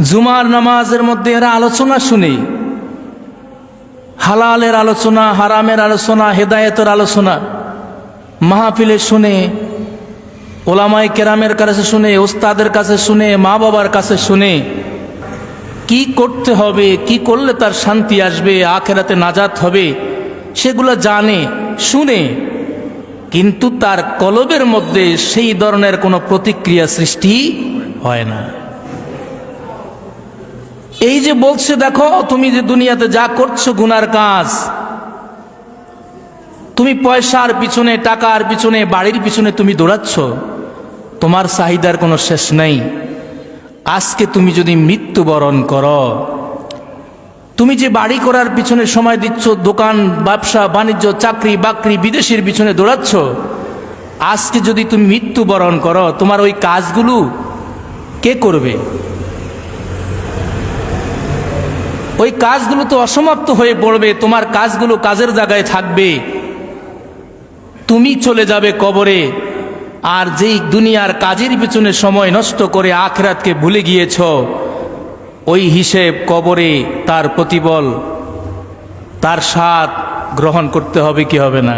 জুমার নামাজের মধ্যে এরা আলোচনা শুনে। হালালের আলোচনা, হারামের আলোচনা, হেদায়েতের আলোচনা মাহফিলে শুনে ওলামাই কেরামের কাছে শুনে ওস্তাদের কাছে শুনে, মা বাবার কাছে শুনে। কি করতে হবে, কি করলে তার শান্তি আসবে, আখেরাতে নাজাত হবে, সেগুলো জানে, শুনে। কিন্তু তার কলবের মধ্যে সেই ধরনের কোনো প্রতিক্রিয়া সৃষ্টি হয় না। এই যে বলছে, দেখো, তুমি যে দুনিয়াতে যা করছ গুনার কাজ, তুমি পয়সার পিছনে, টাকার পিছনে, বাড়ির পিছনে তুমি দৌড়াচ্ছ, তোমার চাহিদার কোনো শেষ নেই। আজকে তুমি যদি মৃত্যুবরণ করো, তুমি যে বাড়ি করার পিছনে সময় দিচ্ছ, দোকান, ব্যবসা, বাণিজ্য, চাকরি, বাকরি, বিদেশের পিছনে দৌড়াচ্ছ, আজকে যদি তুমি মৃত্যুবরণ করো, তোমার ওই কাজগুলো কে করবে? ওই কাজগুলো তো অসমাপ্ত হয়ে পড়বে, তোমার কাজগুলো কাজের জায়গায় থাকবে। তুমি চলে যাবে কবরে, আর যেই দুনিয়ার কাজের পিছনে সময় নষ্ট করে আখরাতকে ভুলে গিয়েছ, ওই হিসেব কবরে তার প্রতিবল, তার স্বাদ গ্রহণ করতে হবে কি হবে না।